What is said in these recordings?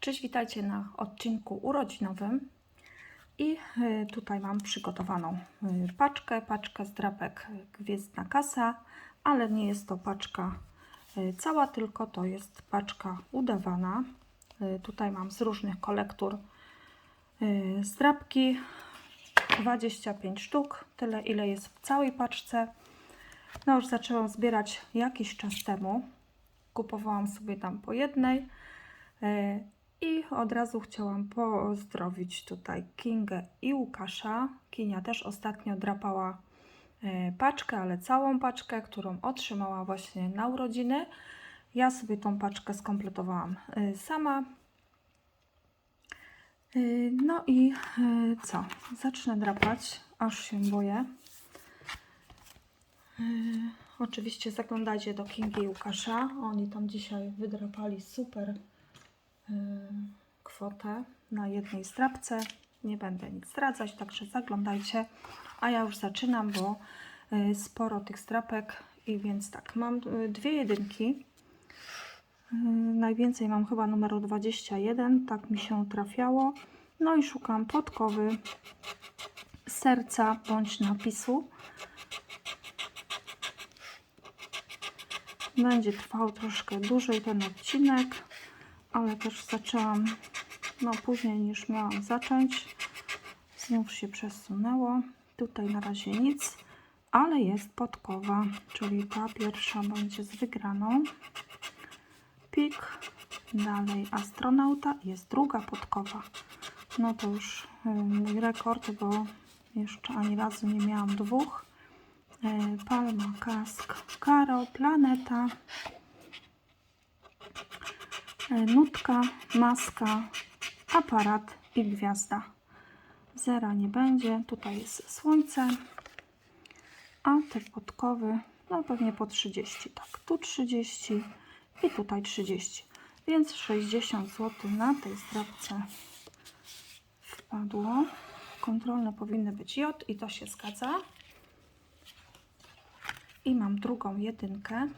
Cześć, witajcie na odcinku urodzinowym. I y, tutaj mam przygotowaną y, paczkę, paczkę z drapek Gwiezdna Kasa, ale nie jest to paczka cała, tylko to jest paczka udawana. Tutaj mam z różnych kolektur zdrapki, 25 sztuk, tyle ile jest w całej paczce. No już zaczęłam zbierać jakiś czas temu. Kupowałam sobie tam po jednej. I od razu chciałam pozdrowić tutaj Kingę i Łukasza. Kinia też ostatnio drapała e, paczkę, ale całą paczkę, którą otrzymała właśnie na urodziny. Ja sobie tą paczkę skompletowałam e, sama. E, No i co? Zacznę drapać, aż się boję. Oczywiście zaglądajcie do Kingi i Łukasza. Oni tam dzisiaj wydrapali super kwotę na jednej strapce. Nie będę nic zdradzać, także zaglądajcie. A ja już zaczynam, bo y, sporo tych strapek i więc tak, mam y, dwie jedynki. Y, Najwięcej mam chyba numeru 21, tak mi się trafiało. No i szukam podkowy serca bądź napisu. Będzie trwał troszkę dłużej ten odcinek, ale też zaczęłam no później niż miałam zacząć. Znów się przesunęło. Tutaj na razie nic, ale jest podkowa, czyli ta pierwsza będzie z wygraną. Pik, dalej astronauta, jest druga podkowa. No to już y, mój rekord, bo jeszcze ani razu nie miałam dwóch. E, Palma, kask, karo, planeta, nutka, maska, aparat i gwiazda. Zera nie będzie, tutaj jest słońce, a te podkowy, no pewnie po 30, tak, tu 30 i tutaj 30, więc 60 zł na tej zdrabce wpadło. Kontrolne powinny być J i to się zgadza. I mam drugą jedynkę.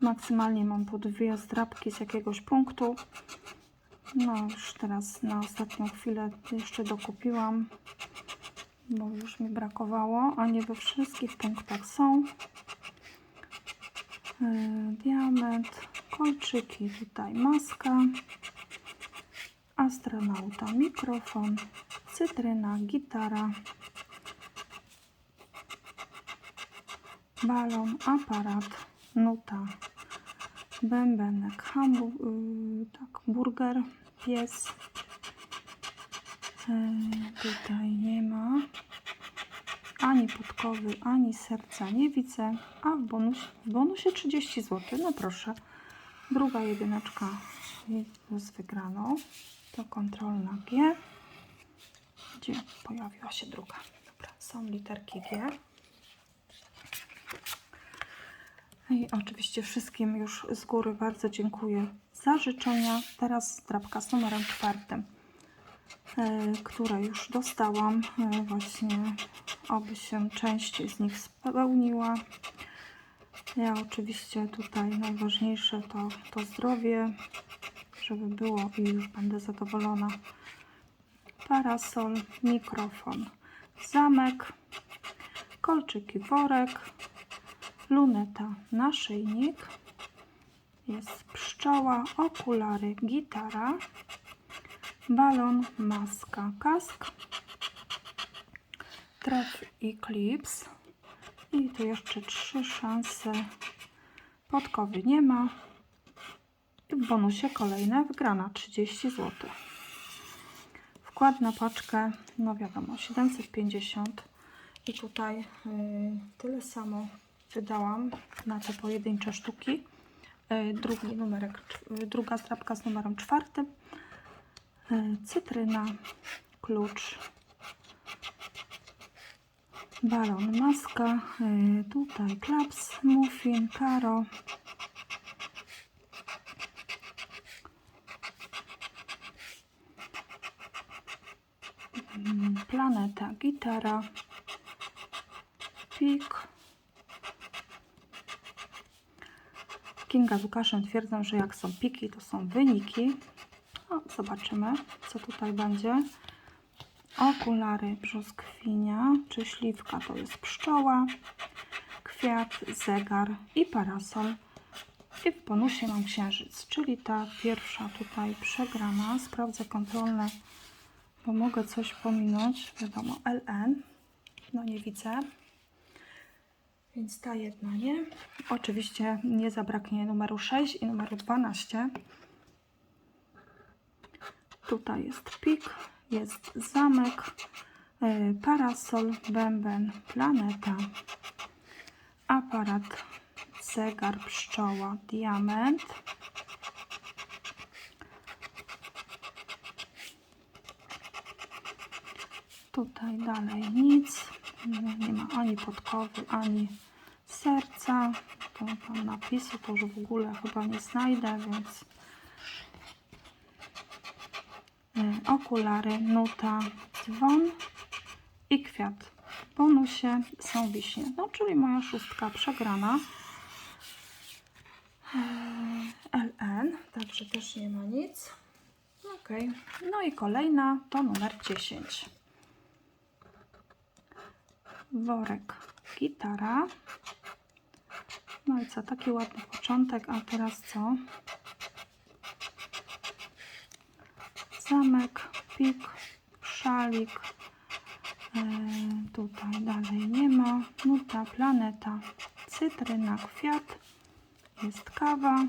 Maksymalnie mam po dwie zdrabki z jakiegoś punktu. No już teraz na ostatnią chwilę jeszcze dokupiłam, bo już mi brakowało, a nie we wszystkich punktach są. Yy, Diament, kolczyki, tutaj maska, astronauta, mikrofon, cytryna, gitara, balon, aparat, nuta, bębenek, hambu, yy, tak, burger, pies. Yy, tutaj nie ma ani podkowy, ani serca nie widzę, a w, bonus, w bonusie 30 zł. No proszę, druga jedyneczka z wygraną. To kontrolna G. Gdzie pojawiła się druga? Dobra, są literki G. I oczywiście wszystkim już z góry bardzo dziękuję za życzenia. Teraz drapka z numerem czwartym, e, które już dostałam. E, właśnie, oby się część z nich spełniła. Ja oczywiście tutaj najważniejsze to, to zdrowie, żeby było i już będę zadowolona. Parasol, mikrofon, zamek, kolczyki, worek, luneta, naszyjnik, jest pszczoła, okulary, gitara, balon, maska, kask, tref i klips. I tu jeszcze trzy szanse. Podkowy nie ma. I w bonusie kolejna wygrana 30 zł. Wkład na paczkę, no wiadomo, 750. I tutaj yy, tyle samo wydałam na te pojedyncze sztuki. Yy, drugi numerek, cz- druga zdrabka z numerem czwartym. Yy, cytryna, klucz, balon, maska, tutaj klaps, muffin, karo. Mm, Planeta, gitara, pik, Kinga z Łukaszem twierdzą, że jak są piki, to są wyniki. Zobaczymy, co tutaj będzie. Okulary brzoskwinia, czy śliwka to jest pszczoła, kwiat, zegar i parasol. I w bonusie mam księżyc, czyli ta pierwsza tutaj przegrana. Sprawdzę kontrolne, bo mogę coś pominąć. Wiadomo, LN. No nie widzę. Więc ta jedna nie. Oczywiście nie zabraknie numeru 6 i numeru 12. Tutaj jest pik, jest zamek, y, parasol, bęben, planeta, aparat, zegar, pszczoła, diament. Tutaj dalej nic. Nie ma ani podkowy, ani serca. To tam napisu to już w ogóle chyba nie znajdę, więc y, okulary, nuta, dzwon i kwiat. W bonusie są wiśnie. No, czyli moja szóstka przegrana. LN, także też nie ma nic. Ok. No i kolejna to numer 10. Worek, gitara. No i co, taki ładny początek, a teraz co? Zamek, pik, szalik. E, tutaj dalej nie ma. Nuta, planeta, cytryna, kwiat. Jest kawa.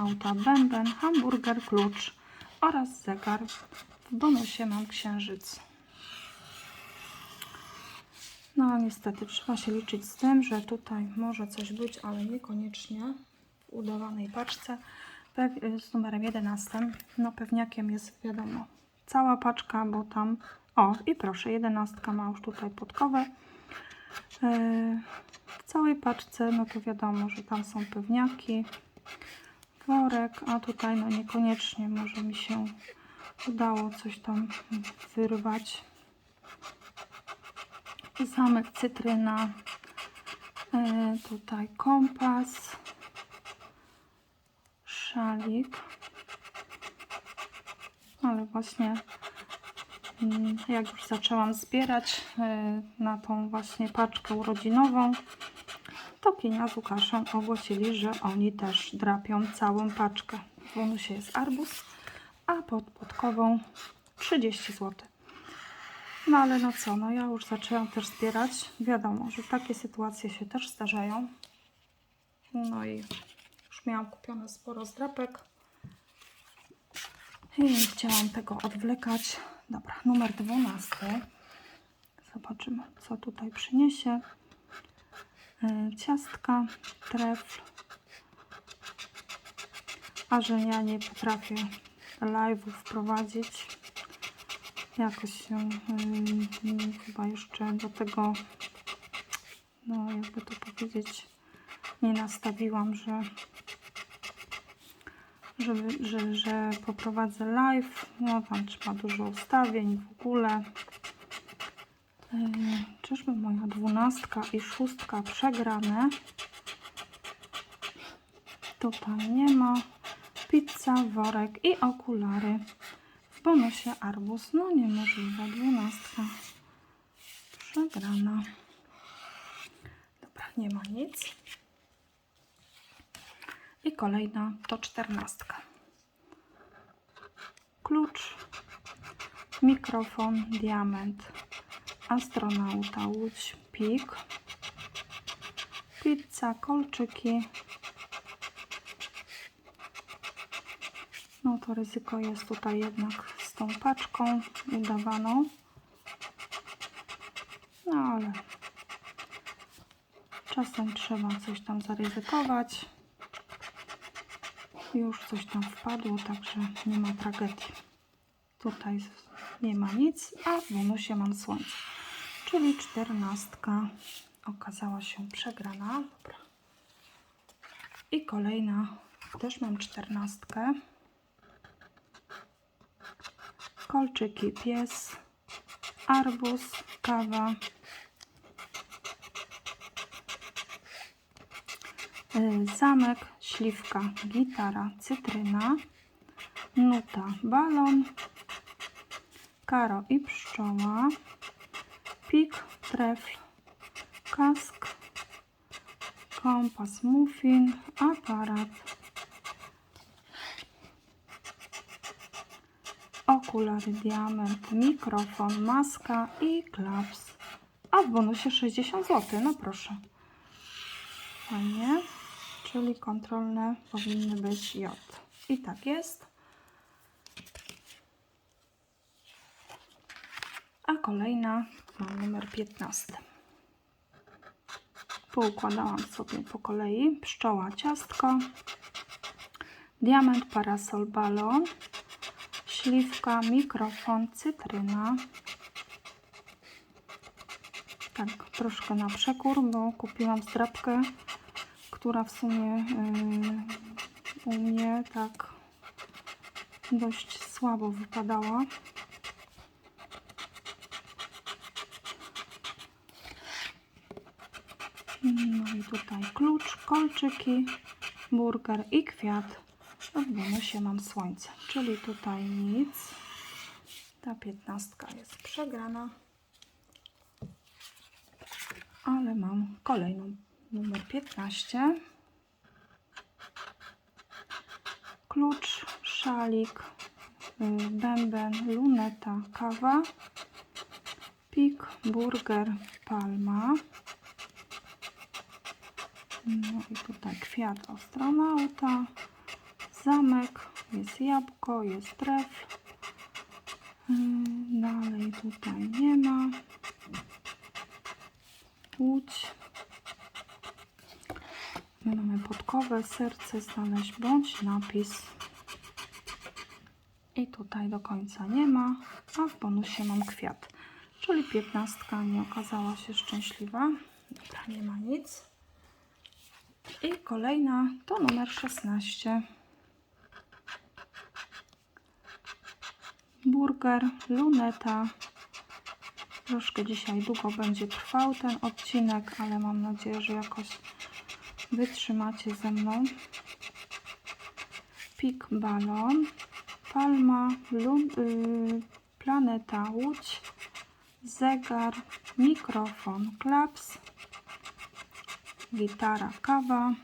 Astronauta, bęben, hamburger, klucz oraz zegar. W bonusie mam księżyc. No niestety trzeba się liczyć z tym, że tutaj może coś być, ale niekoniecznie w udawanej paczce z numerem 11. No pewniakiem jest wiadomo cała paczka, bo tam o i proszę, 11 ma już tutaj podkowę. Yy, W całej paczce, no to wiadomo, że tam są pewniaki, worek, a tutaj no niekoniecznie może mi się udało coś tam wyrwać. Zamek cytryna, e, tutaj kompas, szalik, ale właśnie mm, jak już zaczęłam zbierać e, na tą właśnie paczkę urodzinową, to Kinia z Łukaszem ogłosili, że oni też drapią całą paczkę. W bonusie jest arbuz, a pod podkową 30 zł. No ale no co, no ja już zaczęłam też zbierać. Wiadomo, że takie sytuacje się też zdarzają. No i już miałam kupione sporo zdrapek. I nie chciałam tego odwlekać. Dobra, numer 12. Zobaczymy, co tutaj przyniesie. E, Ciastka, trefl. A że ja nie potrafię live'ów prowadzić. Jakoś się ym, chyba jeszcze do tego, no jakby to powiedzieć, nie nastawiłam, że, żeby, że, że poprowadzę live. No tam trzeba dużo ustawień w ogóle. Yy, czyżby moja dwunastka i szóstka przegrane? Tutaj nie ma. Pizza, worek i okulary. W bonusie arbuz. No niemożliwe. Dwunastka. Przegrana. Dobra, nie ma nic. I kolejna to czternastka. Klucz, mikrofon, diament, astronauta, łódź, pik, pizza, kolczyki. No to ryzyko jest tutaj jednak z tą paczką udawaną. No ale czasem trzeba coś tam zaryzykować. Już coś tam wpadło, także nie ma tragedii. Tutaj nie ma nic, a w bonusie mam słońce. Czyli czternastka okazała się przegrana. Dobra. I kolejna, też mam czternastkę. Kolczyki, pies, arbuz, kawa, y, zamek, śliwka, gitara, cytryna, nuta, balon, karo i pszczoła, pik, trefl, kask, kompas, muffin, aparat, okulary, diament, mikrofon, maska i klaps. A w bonusie 60 zł, no proszę. Fajnie, czyli kontrolne powinny być J. I tak jest. A kolejna mam numer 15. Poukładałam sobie po kolei pszczoła, ciastko, diament, parasol, balon, śliwka, mikrofon, cytryna. Tak, troszkę na przekór, bo kupiłam zdrabkę, która w sumie yy, u mnie tak dość słabo wypadała. No i tutaj klucz, kolczyki, burger i kwiat. W bonusie mam słońce, czyli tutaj nic. Ta piętnastka jest przegrana. Ale mam kolejną numer 15. Klucz, szalik, y, bęben, luneta, kawa, pik, burger, palma. No i tutaj kwiat astronauta, zamek, jest jabłko, jest trefl. Ym, Dalej tutaj nie ma. Łódź. My mamy podkowę, serce znaleźć bądź napis. I tutaj do końca nie ma, a w bonusie mam kwiat. Czyli piętnastka nie okazała się szczęśliwa. Dobra, nie ma nic. I kolejna to numer 16. Burger, luneta. Troszkę dzisiaj długo będzie trwał ten odcinek, ale mam nadzieję, że jakoś wytrzymacie ze mną. Pik, balon, palma, lun, y, planeta, łódź, zegar, mikrofon, klaps, gitara, kawa,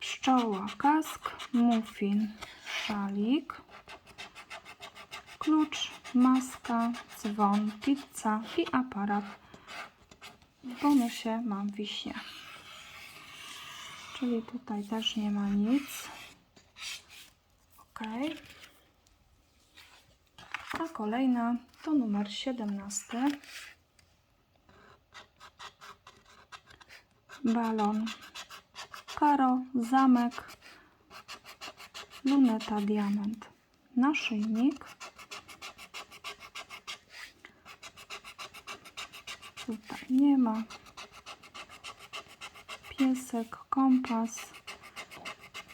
pszczoła, kask, muffin, szalik, klucz, maska, dzwon, pizza i aparat. W bonusie mam wiśnie. Czyli tutaj też nie ma nic. Ok. A kolejna to numer 17. balon, karo, zamek, luneta, diament, naszyjnik, tutaj nie ma, piesek, kompas,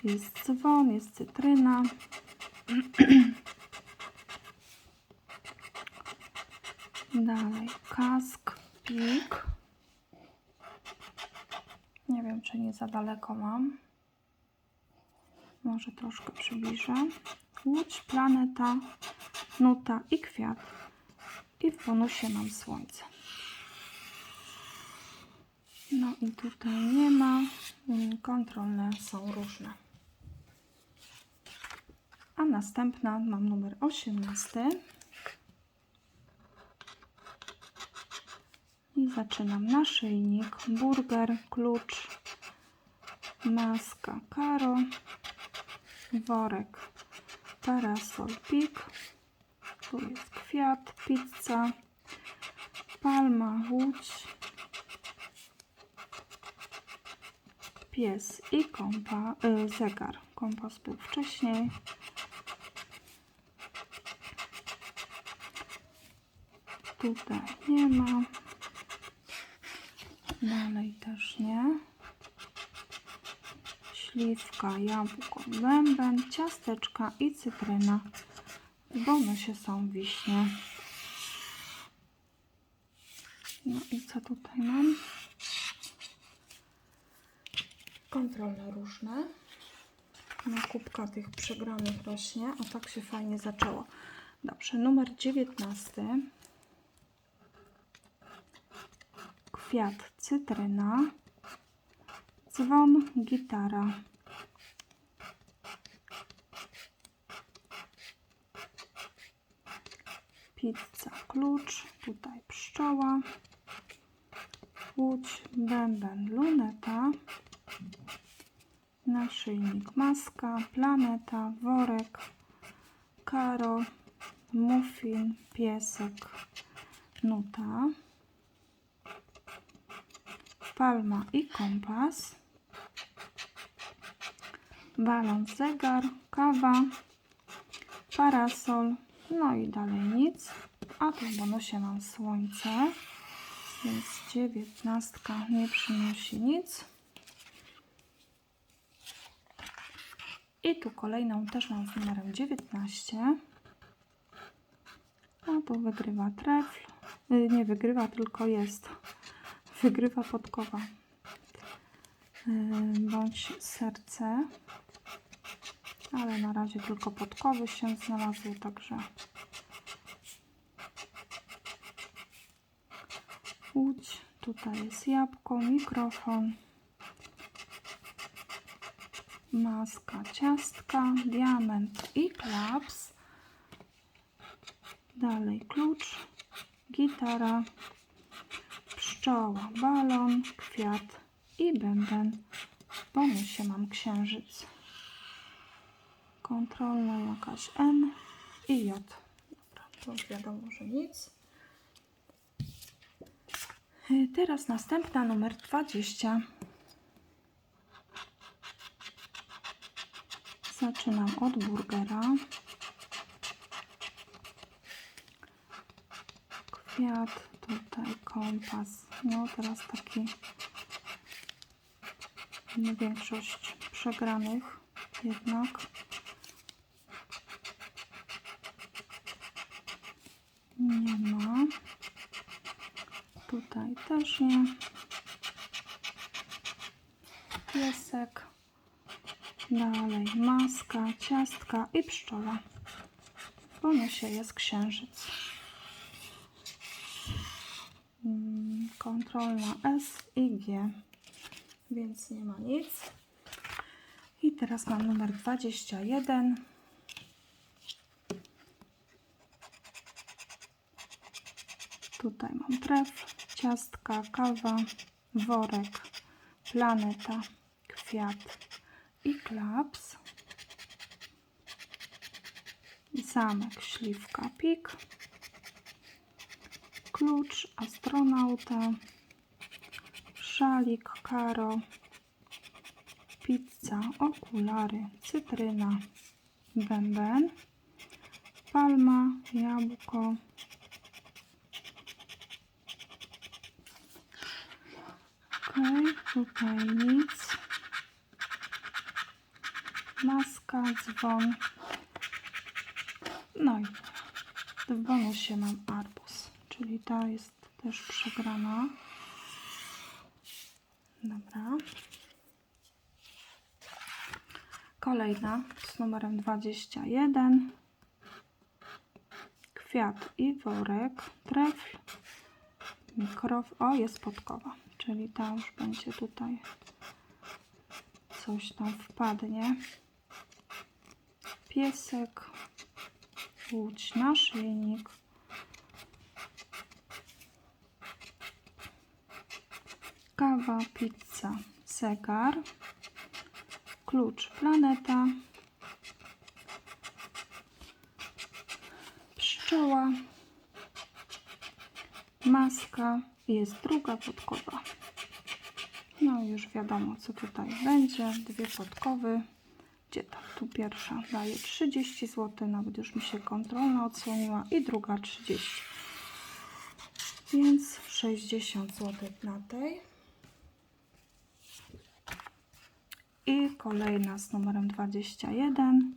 jest dzwon, jest cytryna, dalej kask, pik, nie wiem, czy nie za daleko mam. Może troszkę przybliżę. Łódź, planeta, nuta i kwiat. I w bonusie mam słońce. No i tutaj nie ma. Mm, Kontrolne są różne. A następna mam numer 18. I zaczynam naszyjnik, burger, klucz, maska, karo, worek, parasol, pik, tu jest kwiat, pizza, palma, łódź, pies i kompa, y, zegar. Kompas był wcześniej. Tutaj nie ma. Dalej też nie. Śliwka, jabłko, bęben, ciasteczka i cytryna. W bonusie są wiśnie. No i co tutaj mam? Kontrolne różne. No, kubka tych przegranych rośnie, a tak się fajnie zaczęło. Dobrze, numer 19. Kwiat cytryna. Dzwon gitara. Pizza klucz. Tutaj pszczoła. Łódź, bęben, luneta. Naszyjnik, maska, planeta, worek, karo, muffin, piesek, nuta, palma i kompas, balon, zegar, kawa, parasol, no i dalej nic. A tu w bonusie mam słońce, więc dziewiętnastka nie przynosi nic. I tu kolejną też mam z numerem 19. A tu wygrywa trefl. Y, Nie wygrywa, tylko jest. Wygrywa podkowa. Y, Bądź serce. Ale na razie tylko podkowy się znalazły, także łódź. Tutaj jest jabłko, mikrofon. maska, ciastka, diament i klaps. Dalej klucz, gitara, pszczoła, balon, kwiat i bęben. W bonusie mam księżyc. Kontrolna jakaś N i J. Dobra, już wiadomo, że nic. Y, Teraz następna numer 20. Zaczynam od burgera. Kwiat, tutaj kompas. No teraz taki większość przegranych jednak. Nie ma. Tutaj też nie. Piesek. Dalej maska, ciastka i pszczoła. W bonusie jest księżyc. Kontrolna S i G, więc nie ma nic. I teraz mam numer 21. Tutaj mam tref, ciastka, kawa, worek, planeta, kwiat i klaps. Zamek, śliwka, pik. Klucz, astronauta. Szalik, karo. Pizza, okulary, cytryna, bęben. Palma, jabłko. Okej, tutaj nic maska, dzwon. No i w bonusie mam arbuz, czyli ta jest też przegrana. Dobra. Kolejna z numerem 21. Kwiat i worek, trefl, mikrof. O, jest podkowa, czyli ta już będzie tutaj coś tam wpadnie piesek, łódź, naszyjnik, kawa, pizza, zegar, klucz, planeta, pszczoła, maska jest druga podkowa. No już wiadomo co tutaj będzie, dwie podkowy. Gdzie tam? Tu pierwsza daje 30 zł, nawet już mi się kontrolna odsłoniła i druga 30. Więc 60 zł na tej. I kolejna z numerem 21.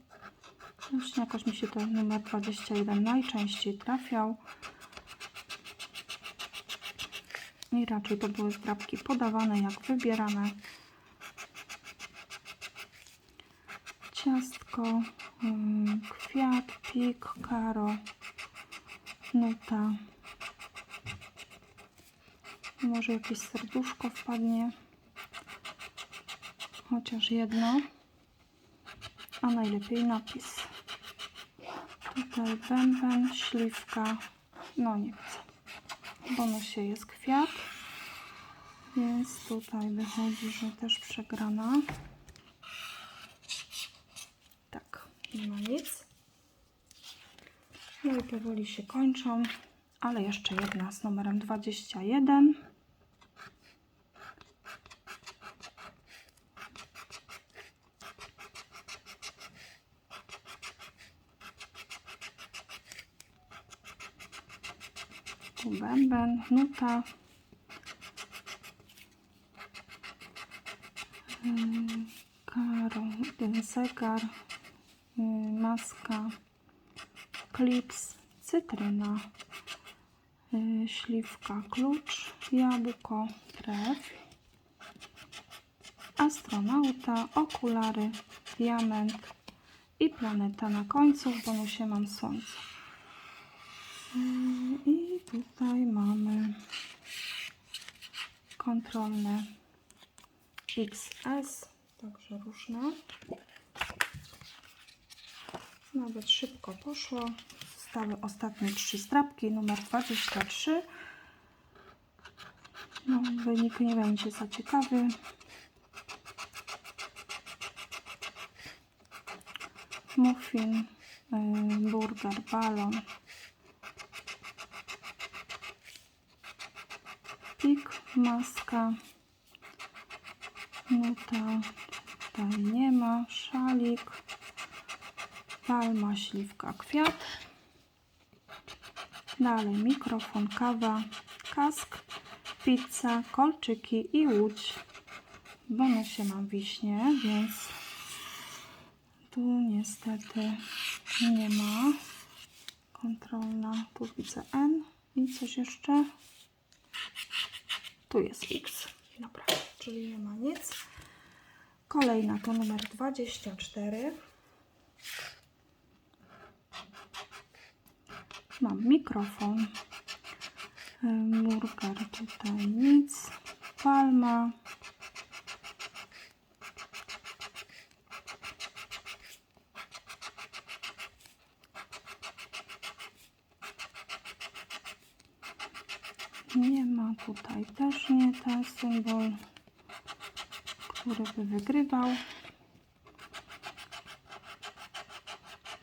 Już jakoś mi się ten numer 21 najczęściej trafiał. I raczej to były zdrabki podawane jak wybierane. Ciastko, ym, kwiat, pik, karo, nuta. Może jakieś serduszko wpadnie. Chociaż jedno. A najlepiej napis. Tutaj bęben, śliwka. No nie chcę. W bonusie jest kwiat. Więc tutaj wychodzi, że też przegrana. Tak, nie ma nic. No i powoli się kończą, ale jeszcze jedna z numerem 21. bęben, nuta. Ym, Karo, ten zegar, ym, maska, klips, cytryna, y, śliwka, klucz, jabłko, krew, astronauta, okulary, diament i planeta na końcu. W bonusie mam słońce. I tutaj mamy kontrolne XS, także różne. Nawet szybko poszło. Zostały ostatnie trzy strapki, numer 23. No, wynik nie będzie za ciekawy. Muffin, y, burger, balon. Pik, maska. Nuta tutaj nie ma. Szalik. Palma, śliwka, kwiat. Dalej mikrofon, kawa, kask, pizza, kolczyki i łódź. W bonusie mam wiśnie, więc tu niestety nie ma. Kontrolna, tu widzę N i coś jeszcze. Tu jest X. Dobra, czyli nie ma nic. Kolejna to numer 24. Mam mikrofon. Burger tutaj nic. Palma. Nie ma tutaj też ten symbol, który by wygrywał.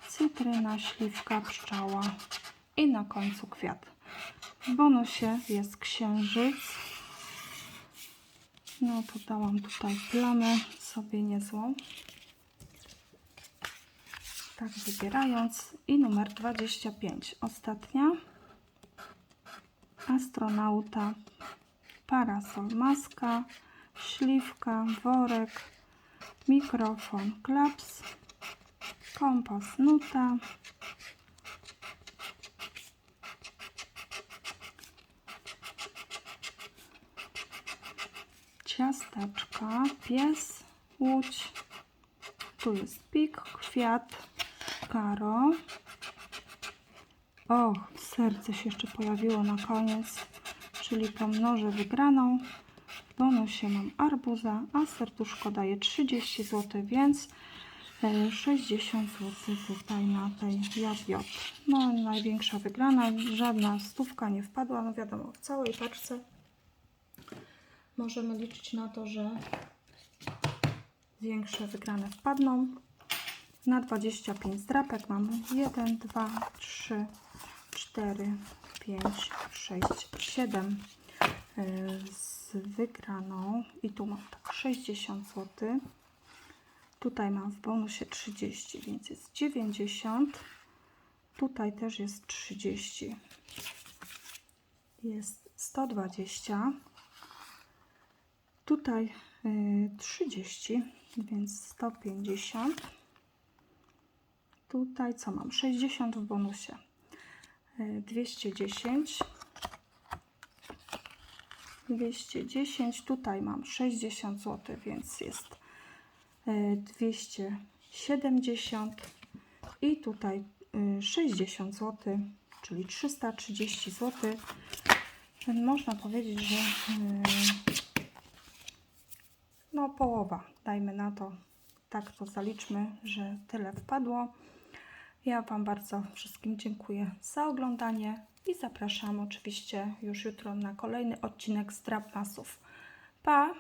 Cytryna, śliwka, pszczoła i na końcu kwiat. W bonusie jest księżyc. No to dałam tutaj plamę sobie niezłą. Tak wybierając. I numer 25. Ostatnia. Astronauta. Parasol, maska. Śliwka, worek. Mikrofon, klaps. Kompas, nuta. ciasteczka, pies, łódź, tu jest pik, kwiat, karo. O, serce się jeszcze pojawiło na koniec, czyli pomnożę wygraną. W bonusie mam arbuza, a serduszko daje 30 zł, więc e, 60 zł tutaj na tej JJ. No, największa wygrana, żadna stówka nie wpadła, no wiadomo, w całej paczce możemy liczyć na to, że większe wygrane wpadną. Na 25 drapek mam 1, 2, 3, 4, 5, 6, 7 z wygraną. I tu mam tak 60 zł. Tutaj mam w bonusie 30, więc jest 90. Tutaj też jest 30. Jest 120. Tutaj y, 30, więc 150. Tutaj co mam? 60 w bonusie. Y, 210. 210. Tutaj mam 60 zł, więc jest y, 270 i tutaj y, 60 zł, czyli 330 zł. Można powiedzieć, że no połowa, dajmy na to, tak to zaliczmy, że tyle wpadło. Ja Wam bardzo wszystkim dziękuję za oglądanie i zapraszam oczywiście już jutro na kolejny odcinek z Drapmasów. Pa!